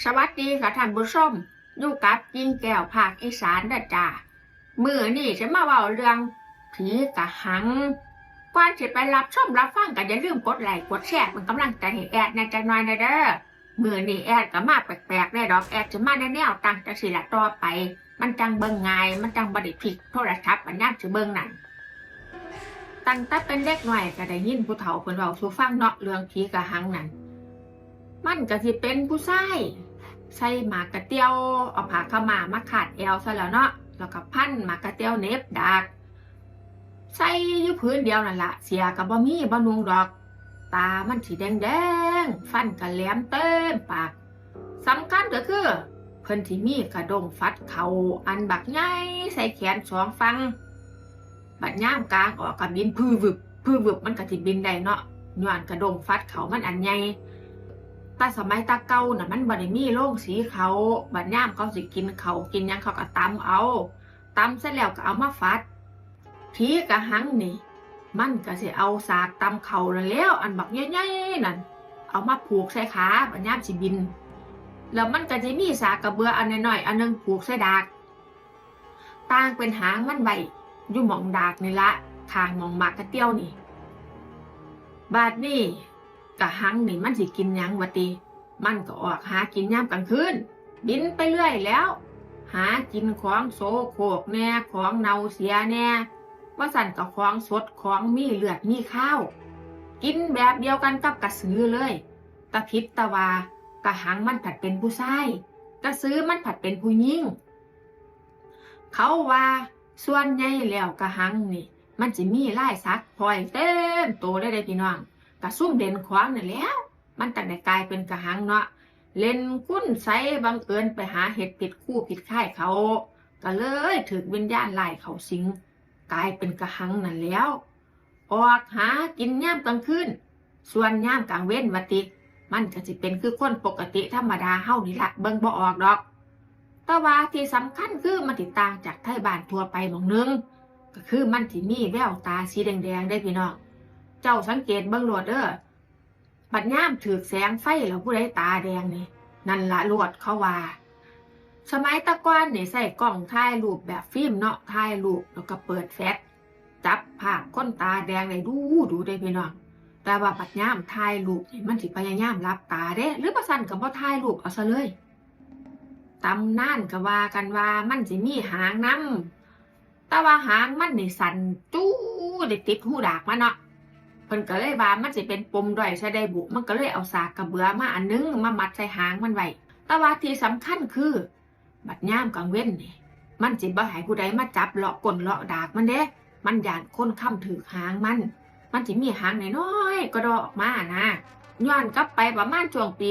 สวัสดีค่ะท่านผู้ชมอยู่กับยิงแก้วภาคอีสานนะจ้ามือนี่จะมาเว้าเรื่องผีกะหังก่อนจะไปรับชมรับฟังกันอย่าลืมกดไลค์กดแชร์เป็นกำลังใจให้แอดในใจน้อยนะเด้อมือนี่แอดก็มาแปลกๆได้ดอกแอดจะมาในแนวตั้งจังสิละต่อไป มันจังเบิ่งไงมันจังบดิพลิกโทรศัพท์มันยากจะเบิ่งนั่นตั้งแต่เป็นเด็กหน่อยก็ได้ยินผู้เฒ่าเพิ่นเว้าสู่ฟังเนาะเรื่องผีกะหังนั่นมันก็สิเป็นผู้ชาย ใส่หมากกระเตียว เอาผ้าขาวมามาขาดแอวซะแล้วเนาะแล้วก็พันหมากกระเตียวเน็บดากใส่อยู่พื้นเดียวนั่นละเสียกับบ่มีบ่นุงดอก ตามันสีแดงแดงๆฟันก็แหลมเต็มปากสำคัญก็คือ เพิ่นที่มีกระดงฟัดเขาอันบักใหญ่ใส่แขนสองฟัง บัดย่ามกลางออกกับบินพื้วึบพื้วึบมันก็สิบินได้เนาะย้อนกระดงฟัดเขามันอันใหญ่ แต่สมัยตาเก่าน่ะมันบ่ไดมีโล่งสีเขาบัดย่ามเขาสิกินเขากินยังเขาก็ตำเอาตำเสร็จแล้วก็เอามาฟัดผีกะหังนี่ มันก็สิเอาสากตำเขาแล้ว อันบักใหญ่ๆนั่นเอามาผูกใส่ขาบัดย่ามสิบิน แล้วมันก็จะมีสากกระเบืออันน้อยๆอันหนึงผูกใส่ดากต่างเป็นหางมันไว้อยู่หมองดากนี่ละทางมองมากกระเตี้ยวนี่ บาดนี่ กะหังนี่มันสิกินหยังวะติ มันก็ออกหากินยามกลางคืนบินไปเรื่อยแล้ว หากินของโซโครกแน่ของเน่าเสียแน่ว่าสั่นกับของสดของมีเลือดมีข้าว กินแบบเดียวกันกับกระสือเลยตะพิษตะวากะหังมันผัดเป็นผู้ชายกระสือมันผัดเป็นผู้หญิงเขาว่าส่วนใหญ่แล้วกะหังนี่ มันจะมีไลายสักพลอยเต็มโตได้เลยพี่น้อง กระซุ่มเด่นขวางนั่นแล้ว มันตั้งแต่กลายเป็นกระหังเนาะเล่นคุ้นใสบังเอิญไปหาเห็ดผิดคู่ผิดค่ายเขา ก็เลยถึกวิญญาณไล่เขาสิง กลายเป็นกระหังนั่นแล้ว ออกหากินย่ามกลางคืนส่วนย่ามกลางเว้นวติ มันก็สิเป็นคือคนปกติธรรมดาเฮานี่ละเบิ่งบ่ออกดอกแต่ว่าที่สำคัญคือมันติดต่างจากไทยบ้านทั่วไปหมองนึง ก็คือมันที่มีแววตาสีแดงๆได้พี่น้อง เจ้าสังเกตเบิ่งโลดเด้อบัดย่ามถือแสงไฟแล้วผู้ใดตาแดงนี่นั่นละลวดเขาว่าสมัยตะก้อนเนี่ใส่กล้องถ่ายรูปแบบฟิล์มเนาะถ่ายรูปแล้วก็เปิดแฟลชจับภาพคนตาแดงได้ดูดูได้พี่น้องแต่ว่าบัดย่ามถ่ายรูปนี่มันสิพยายามรับตาเด้ หรือประสันกับบ่ถ่ายรูปเอาซะเลยตำนานก็ว่ากันว่ามันสิมีหางน้ำแต่ว่าหางมันนี่สันจู้ได้ติดหูดากมาเนาะ พิ่นก็เลยว่ามันสิเป็นปมด้อยใส่ได้บุ มันก็เลยเอาสากกระเบือมาอันนึงมามัดใส่หางมันไว้แต่ว่าที่สำคัญคือ บัดย่ามกลางเว้นนี่มันสิบ่ให้ผู้ใดมาจับเลาะก้นเลาะดากมันเด้ มันยานค้นค้ำถือหางมัน มันสิมีหางน้อยๆก็ดอออกมานะย้อนกลับไปประมาณช่วงปี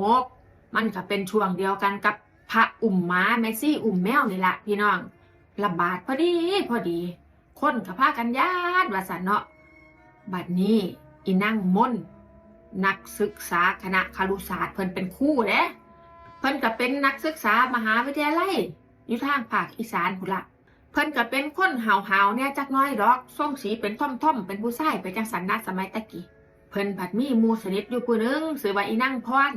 2545-46 มันก็เป็นช่วงเดียวกันกับพระอุ่มม้าแมซี่อุ่มแมวนี่แหละพี่น้องระบาดพอดีพอดี คนกับพากันญาติว่าสันเนาะบัดนี้อีนั่งมนนักศึกษาคณะคารุศาสตร์เพิ่นเป็นคู่เด้เพิ่นก็เป็นนักศึกษามหาวิทยาลัยอยู่ทางภาคอีสานพุ่นละเพิ่นก็เป็นคนหาวหาวๆเนี่ยจักน้อยดอกส่งสีเป็นท่อมท่อมๆเป็นผู้ชายไปจังสันนะสมัยตะกี้เพิ่นผัดมีมูสนิทอยู่ผู้นึงชื่อว่าอีนั่งพร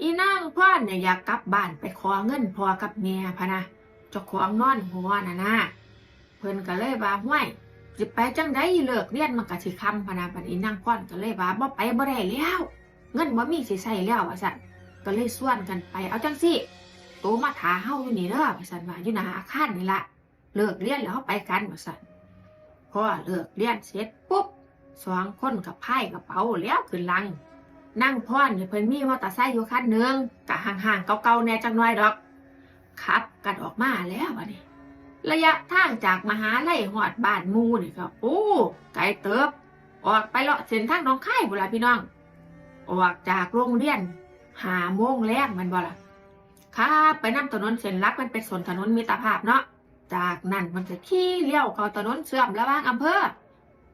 อีนั่งพรเนี่ยอยากกลับบ้านไปขอเงินพอกับแม่พะนะจ้าของนอนหัวน่ะนะ เพิ่นก็เลยว่าห้วยสิไปจังได้เลิกเรียนมันก็สิคำพนะบัดนี้นางพรก็เลยว่าบ่ไปบ่ได้แล้ว เงินบ่มีสิใช้แล้วว่าซั่นก็เลยส่วนกันไปเอาจังสิโตมาถาเฮาอยู่นี่เด้อว่าซั่นว่าอยู่หน้าอาคารนี่ละเลิกเรียนแล้วไปกันว่าซั่นพอเลิกเรียนเสร็จปุ๊บสองคนกับไพ่กระเป๋าแล้วขึ้นลัง นั่งพรเนี่เพิ่นมีมอเตอร์ไซค์อยู่คันหนึงกะห่างๆเก่าๆแน่จังน้อยดอกขับกันออกมาแล้วบัดนี้ ระยะทางจากมหาลัยหอดบ้านมูนี่ก็โอ้ไกลเติบ ออกไปเลาะเส้นทางน้องค่ายบุล่พี่น้อง ออกจากโรงเรียนหาโมงแรกแมันบ่ล่ะครับไปนำถนนเส้นลักมันเป็นสนถนนมิตรภาพเนาะจากนั้นมันจะขี่เลี้ยวเข้าถนนเชื่อมระหว่างอำเภอ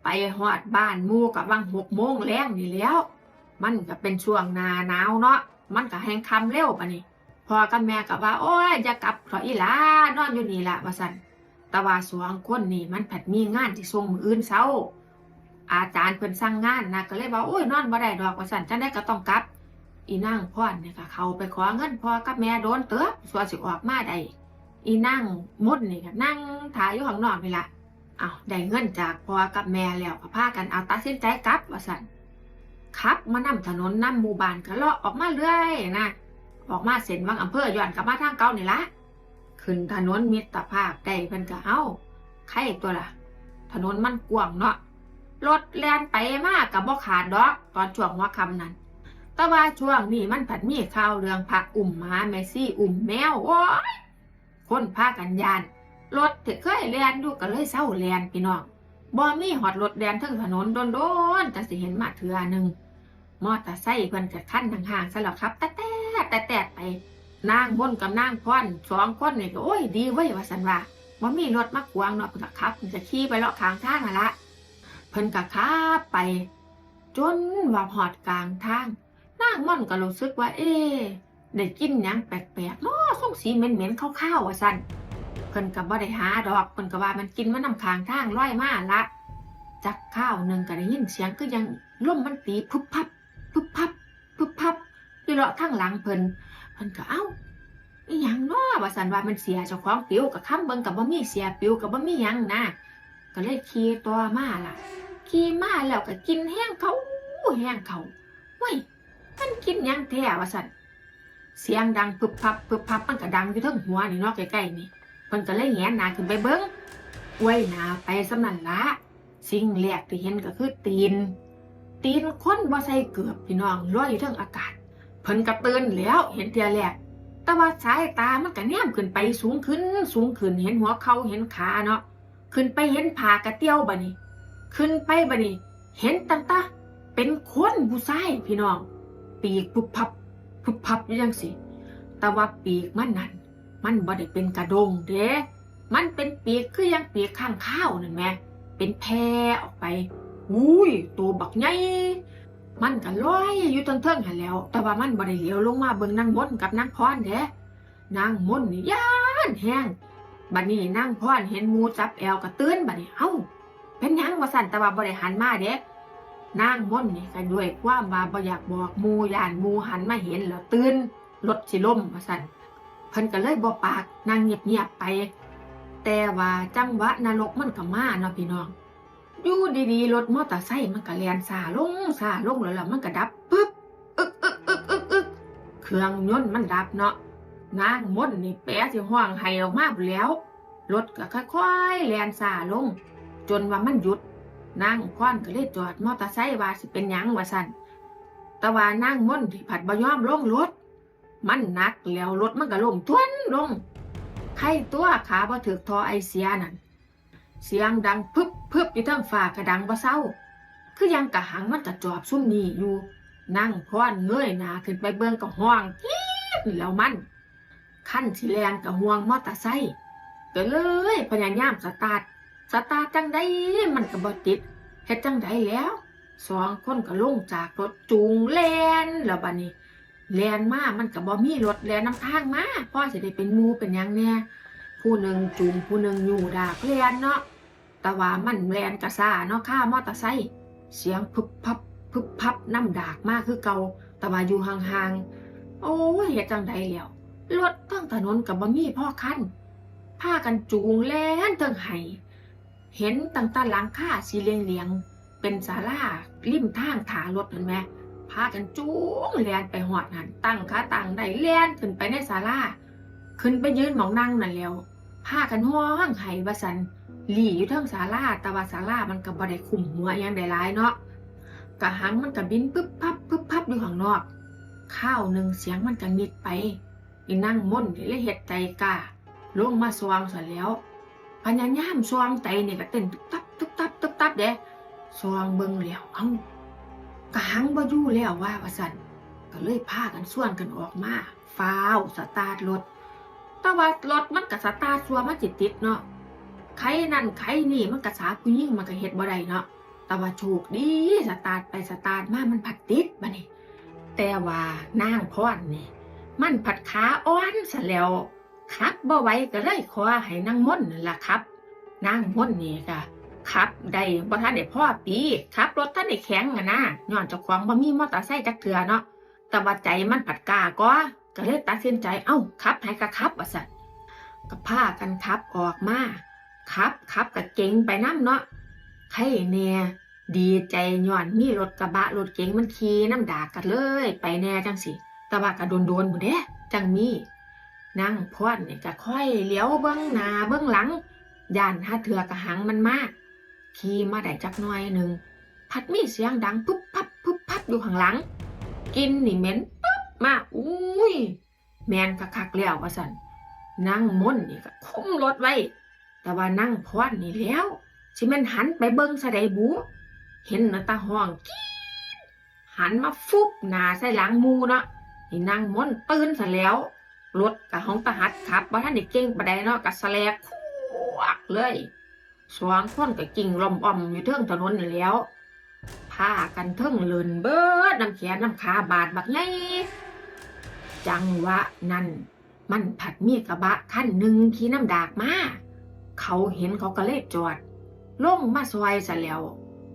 ไปหอดบ้านมูกับวังหกโมงแรงนี่แล้ว มันก็เป็นช่วงนาหนาวเนาะมันก็แห้งคำเร็วปะนี่ พ่อกับแม่ก็ว่า โอ้ยอย่ากลับเถออีหลานอนอยู่นี่ละว่าสันแต่ว่าสองคนนี่มันผัดมีงานที่ส่งมืออื่นเช้า อาจารย์เพิ่นสั่งงานนะก็เลยว่าโอ้ยนอนบ่ได้ดอกว่าสันจังได้ก็ต้องกลับ อีนางพ่อนเนี่ยก็เขาไปขอเงินพ่อกับแม่โดนเตือสัวสิออกมาได้อีนางมดนี่ก็นั่งถ่ายอยู่ข้างนอกนี่ละเอาได้เงินจากพ่อกับแม่แล้วก็พากันเอาตัดสินใจกลับว่าสันขับมานำถนนนำหมู่บ้านก็เลาะออกมาเรื่อยนะ ออกมาเส้นวังอำเภอย้อนกลับมาทางเก่านี่ละขึ้นถนนมิตรภาพได้เพิ่นก็เอาใครตัวล่ะ ถนนมันกว้างเนาะรถแล่นไปมากกับบ่ขาดดอก ตอนช่วงหัวค่ำนั้น แต่ว่าช่วงนี้มันผัดมีข่าวเรื่องผักอุ่มหมาเมซี่อุ่มแมวโอ้ยคนพากันยานรถที่เคยแล่นดูก็เลยเศร้าแล่นพี่น้องบ่มีหอดรถแล่นทั้งถนนโดนๆแต่สิเห็นมาเถื่อหนึ่งมอเตอร์ไซค์เพิ่นกับขั้นห่างๆซะแล้วครับแต่ แต่แต่แต่ไปนางบนกับนางพรสองคนนี่ก็โอ้ยดีเว้ยว่าสันว่าบ่มีรถมากวางเนาะเพิ่นก็ขับเพิ่นก็ขี่ไปเลาะข้างทางนั่นละเพิ่นก็ขับไป จนว่าหอดกลางทางนางม่อนก็รู้สึกว่า เอ๊ได้กินหยังแปลกๆเนาะส่งสีเหม็นๆข้าวๆว่าซั่นเพิ่นก็บ่ได้หาดอกเพิ่นก็ว่ามันกินมานำข้างทางร้อยมาละจักข้าวหนึงก็ได้ยินเสียงคือยังล่มมันตีพุบพับ เลาะทางหลังเพิ่นเพิ่นก็เอ้าอีหยังเนาะว่าซั่นว่ามันเสียเจ้าของปิวกับค้ำเบิ่งก็บ่มีเสียปิวก็บ่มีหยังนะก็เลยขี่ตัวมาล่ะขี่มาแล้วก็กินแห้งเขาแห้งเขาเว้ยมันกินหยังแท้ว่าสันเสียงดังพึบพับพึบพับมันก็ดังอยู่ทั้งหัวนี่เนาะใกล้ๆนี่เพิ่นก็เลยแหงหน้าขึ้นไปเบิ่งอวยหน้าไปสำนันละสิ่งแรกที่เห็นก็คือตีน ตีนคนบ่ใส่เกือบพี่น้องลอยอยู่ทั้งอากาศ เพิ่นก็ตื่นแล้วเห็นเทียแรกแต่ว่าสายตามันก็แนมขึ้นไปสูงขึ้น สูงขึ้นเห็นหัวเขาเห็นขาเนาะขึ้นไปเห็นผากระเตี้ยวบัดนี้ขึ้นไปบัดนี้เห็นตั้งตาเป็นคนผู้ชายพี่น้อง ปีกพุบพับพุบพับอยู่จังสิแต่ว่าปีกมันนั่นมันบ่ได้เป็นกระดงเด้มันเป็นปีกคือยังปีกข้างข้าวนั่นแม่เป็นแพรออกไปอุ้ยตัวบักใหญ่ มันก็ลอยอยู่เทิงๆหันแล้ว แต่ว่ามันบ่ได้เหลียวลงมาเบิ่งนางมนกับนางพรเด้นางมนนี่ย่านแห้งบัดนี้นางพรเห็นมูจับแอวก็ตื่นบัดนี้เอ้า เป็นยังว่าสั่นแต่ว่าบ่ได้หันมาเด้นางม่นนี่ก็ด้วยความว่าบ่อยากบอกมูย่านมูหันมาเห็นแล้วตื่นรถสิล่มว่าซั่นเพิ่นก็เลยบ่ปากนางเงียบๆไป แต่ว่าจังหวะนรกมันก็มาเนาะพี่น้อง อยู่ดีๆรถมอเตอร์ไซค์มันก็แล่นซาลงซาลงแล้วล่ะมันก็ดับปึ๊บอึกอึกอึกอึกอึกเครื่องยนต์มันดับเนาะนางม่อนนี่แปะสิห้องไห้ออกมาแล้วรถก็ค่อยๆแล่นซาลง จนว่ามันหยุดนางพรก็เลยจอดมอเตอร์ไซค์ว่าสิเป็นหยังว่าสั่นแต่ว่านางม่อนที่ผัดบยอมลงรถ มันนักแล้วรถมันก็ล่มทวนลงใครตัวขาบ่ถึกทอไอเสียนั่น เสียงดังพึบพึบอยู่ทั้งฟ้ากระดังบ่เศร้า คือยังกะหังมันกระจอบซุ่มนี่อยู่ นั่งพรเงยหน้าขึ้นไปเบิ่งก็ห้องกีแล้วมัน ขั้นสิแลนกับห่วงมอเตอร์ไซค์ก็เลยพยายามสตาร์ทสตาร์ทจังได้มันก็บ่ติดเฮ็ดจังได้แล้วสองคนก็ลงจากรถจูงแลนแล้วบัดนี้แลนมามันก็บ่มีรถแลนนำทางมาพ่อสิได้เป็นมูเป็นหยังแน่ผู้หนึ่งจูงผู้หนึ่งอยู่ดากแลนเนาะ แต่ว่ามันแลนกระซ่าเนาะข้ามอเตอร์ไซค์เสียงพึบพับพึบพับน้ำดากมากคือเก่าแต่ว่าอยู่ห่างๆ โอ้ยเฮ็ดจังไดแล้วรถทั้งถนนก็บ่มีพ่อคันพากันจูงแลนเทิงไห้เห็นตั้งแตาหลังค่าสีเหลียงเลียง เป็นศาลาริมทางถารถเห็นไหมพากันจูงแลนไปหอดนั่นตั้งขาตั้งได้แลนขึ้นไปในศาลาขึ้นไปยืนมองนั่งนั่นแล้วพากันห้องไห้บาสัน หลี่อยู่ทั้งศาลาแต่ว่าศาลามันก็บ่ได้คุมหัวยังได้หลายเนาะกะหังมันก็บินปึ๊บพับปึ๊บพับอยู่ข้างนอก ข้าวหนึ่งเสียงมันก็มิดไปอีนั่งม่นเลยเฮ็ดใจกาลงมาสวางซะแล้วพญายามซวงไตเนี่ยก็เต้นตุ๊บตับตุ๊บตับตุ๊บตับเด้ซวงเบิ่งแล้วเอ้ากหังบ่ยู่แล้วว่าว่าซั่นก็เลยพากันส่วนกันออกมาฟ้าวสตาร์ทรถแต่ว่ารถมันก็สตาร์ทซัวมันจิติดเนาะ ใครนั่นใครนี่มันก็สาผู้หญิงมันก็เฮ็ดบ่ได้เนาะแต่ว่าโชคดีสตาร์ทไปสตาร์ทมามันผัดติดบัดนี้ แต่ว่านางพรนี่ มันผัดขาอ่อนซะแล้วครับบ่ไหวก็เลยขอให้นางม่นนั่นล่ะครับนางม่นนี่ก็ขับได้บ่ทันได้พ่อปีขับรถทันได้แข็งอะนะย้อนเจ้าของบ่มีมอเตอร์ไซค์จักเทื่อเนาะแต่ว่าใจมันผัดกาก็ก็เลยตัดสินใจเอ้าขับให้กระขับว่าสัตว์ก็พากันขับออกมา ขับขับกับเก๋งไปน้ำเนาะใครเนี่ยดีใจย้อนมีรถกระบะรถเก๋งมันขี่น้ำดากกันเลย ไปแน่จังสิต่ว่าก็โดนโดนๆหมดเด้จังมีนั่งพอนเนี่ยก็ค่อยเลี้ยวเบื้องหน้าเบื้องหลังย่านหาเถือกระหังมันมาก ขี่มาได้จักหน่อยหนึ่งพัดมีเสียงดังปุ๊บพับปุ๊บพับอยู่ข้างหลัง กินนี่เหม็นปุ๊บมาอุ้ย แมนกะคักแล้วว่าสันนั่งม่นนี่ก็คุมรถไว้ แต่ว่านั่งพอนนี่แล้วสิมันหันไปเบิ้งสะใดบู เห็นนะตาห้องกีหันมาฟุบหน้าใส่หลังมูเนาะนี่นั่งม่นตื่นซะแล้ว รถกับห้องตาหัดขับว่าท่านได้เก่งปานใดเนาะกับสแลกควกเลยสองคนก็กิ่งลมอ่อมอยู่เทิงถนนนี่แล้วพากันเทิงเลินเบิดน้ำแขนน้ำขาบาดบักไงจังหวะนั้นมันผัดมีกระบะขั้นหนึ่งขี่น้ำดากมา เขาเห็นเขาก็เลยจอดลงมาซอยซะแล้ว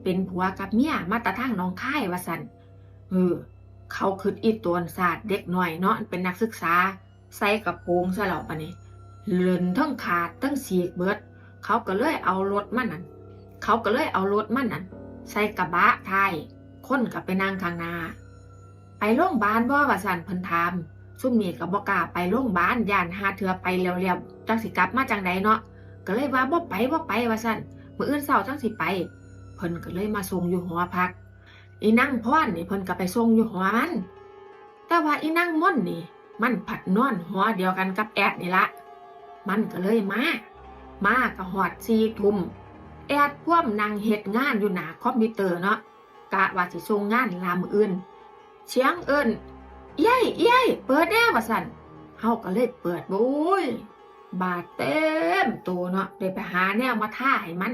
เป็นผัวกับเมียมาตะทั้งน้องค่ายว่าสันเออเขาคืออีตวนศาสตร์เด็กหน่อยเนาะเป็นนักศึกษา ใส่กระโปรงซะแล้วปะนี่เลินทั้งขาดทั้งเสีกเบิด เขาก็เลยเอารถมันนั่นเขาก็เลยเอารถมันนั่นใส่กระบะไทยคนกับไปนั่งข้างหน้าไปโรงพยาบาลบ่ว่าสันเพิ่นถามซุ่มนี่ก็บ่กาไปโรงพยาบาลย่านหาเถือไปเร็วๆจังสิกลับมาจังใดเนาะ ก็เลยว่าบ่ไปบ่ไปว่าซั่นมื้ออื่นเช้าจังสิไป เพิ่นก็เลยมาส่งอยู่หอพัก อีนั่งพรนี่เพิ่นก็ไปส่งอยู่หอมัน แต่ว่าอีนั่งม่อนนี่ มันผัดนอนหอเดียวกันกับแอดนี่ละ มันก็เลยมา มาก็หอดสี่ทุ่มแอดพ่วมนางเฮ็ดงานอยู่หน้าคอมพิวเตอร์เนาะกะว่าสิส่งงานลามอื่นเสียงเอิ้นเย้ยเย้ยเปิดแน่ว่าสั่นเฮาก็เลยเปิดโอ้ย บาดเต็มตัวเนาะได้ไปหาแนวมาท่าให้มัน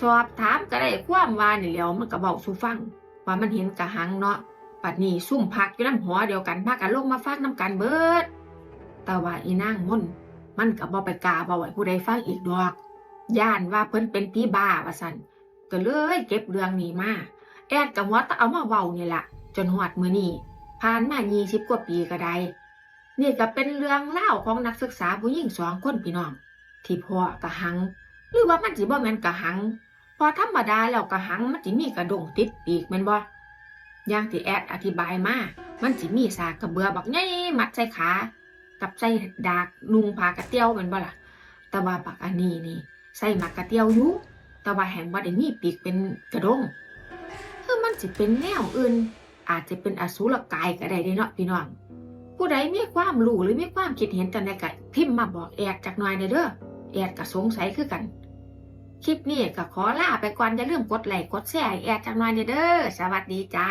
สอบถามก็ได้ความว่านี่แหล้วมันก็เว้าสู่ฟัง ว่ามันเห็นกระหังเนาะปัดนี้ซุ่มพักอยู่น้ำหัวเดียวกันพากันลงมาฟังน้ำกันเบิด แต่ว่าอีนางมนมันก็บ่ไปกาบ่ไหวผู้ใดฟังอีกดอกย่านว่าเพิ่นเป็นพี่บ้าว่าสันก็เลยเก็บเรื่องนี้มาแอดกับหัวตะเอามาเว้านี่แหละจนหอดมือนี้ผ่านมายี่สิบกว่าปีก็ได้ นี่ก็เป็นเรื่องเล่าของนักศึกษาผู้หญิงสองคนพี่น้อง ที่พ่อกระหัง หรือว่ามันสิบ่แม่นกระหัง พอธรรมดาแล้วกระหังมันสิมีกระดงติดปีกแม่นบ่อย่างที่แอดอธิบายมา มันสิมีสากกระเบือบักใหญ่มัดใส่ขา กับใส่ดากนุงผากระเตียวแม่นบ่ล่ะ แต่ว่าบักอันนี้นี่ใส่มากกระเตียวอยู่แต่ว่าแห่งบ่ได้มีปีกเป็นกระดงคือมันสิเป็นแนวอื่น อาจจะเป็นอสุรกายก็ได้เด้เนาะพี่น้อง ผู้ใดมีความรู้หรือมีความคิดเห็นจังใดก็พิมพ์มาบอกแอดจากหน่อยเด้อแอดก็สงสัยคือกัน คลิปนี้ก็ขอลาไปก่อนอย่าลืมกดไลค์กดแชร์แอดจากหน่อยเด้อสวัสดีจ้า